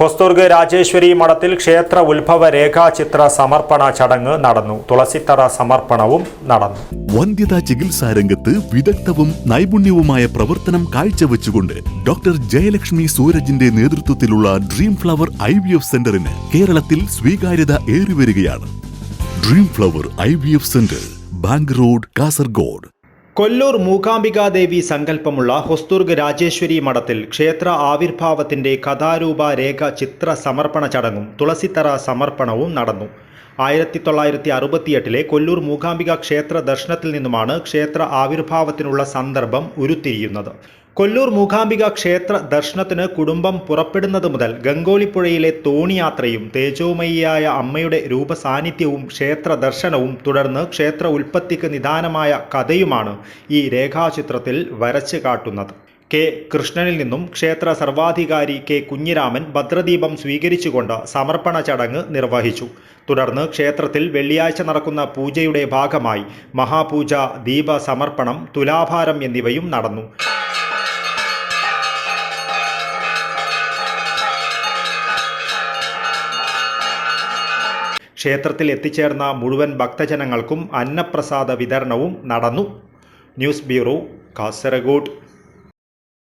ഹൊസ്തുർഗ് രാജേശ്വരി മഠത്തിൽ ക്ഷേത്ര ഉത്ഭവ രേഖാചിത്ര സമർപ്പണ ചടങ്ങ് നടന്നു. തുളസിത്തറ സമർപ്പണവും നടന്നു. വന്ധ്യതാ ചികിത്സാ രംഗത്ത് വിദഗ്ധവും നൈപുണ്യവുമായ പ്രവർത്തനം കാഴ്ചവെച്ചുകൊണ്ട് ഡോക്ടർ ജയലക്ഷ്മി സൂരജിന്റെ നേതൃത്വത്തിലുള്ള dream flower I V F സെന്ററിന് കേരളത്തിൽ സ്വീകാര്യത ഏറിവരികയാണ്. Dream flower I V F centre bank road Kasaragod. Kollur Mookambikadevi സങ്കല്പമുള്ള Hosdurg Rajeshwari മഠത്തിൽ ക്ഷേത്ര ആവിർഭാവത്തിന്റെ കഥാരൂപ രേഖ ചിത്ര സമർപ്പണ ചടങ്ങും തുളസിത്തറ സമർപ്പണവും നടന്നു. ആയിരത്തി തൊള്ളായിരത്തി അറുപത്തിയെട്ടിലെ കൊല്ലൂർ മൂകാംബിക ക്ഷേത്ര ദർശനത്തിൽ നിന്നുമാണ് ക്ഷേത്ര ആവിർഭാവത്തിനുള്ള സന്ദർഭം ഉരുത്തിരിയുന്നത്. കൊല്ലൂർ മൂകാംബിക ക്ഷേത്ര ദർശനത്തിന് കുടുംബം പുറപ്പെടുന്നത് മുതൽ ഗംഗോളിപ്പുഴയിലെ തോണിയാത്രയും തേജോമയിയായ അമ്മയുടെ രൂപസാന്നിധ്യവും ക്ഷേത്ര ദർശനവും തുടർന്ന് ക്ഷേത്ര ഉൽപ്പത്തിക്ക് നിദാനമായ കഥയുമാണ് ഈ രേഖാചിത്രത്തിൽ വരച്ച് കാട്ടുന്നത്. കെ. കൃഷ്ണനിൽ നിന്നും ക്ഷേത്ര സർവാധികാരി കെ. കുഞ്ഞിരാമൻ ഭദ്രദീപം സ്വീകരിച്ചുകൊണ്ട് സമർപ്പണ ചടങ്ങ് നിർവഹിച്ചു. തുടർന്ന് ക്ഷേത്രത്തിൽ വെള്ളിയാഴ്ച നടക്കുന്ന പൂജയുടെ ഭാഗമായി മഹാപൂജ ദീപ സമർപ്പണം തുലാഭാരം എന്നിവയും നടന്നു. ക്ഷേത്രത്തിൽ എത്തിച്ചേർന്ന മുഴുവൻ ഭക്തജനങ്ങൾക്കും അന്നപ്രസാദ വിതരണവും നടന്നു. News bureau Kasaragod.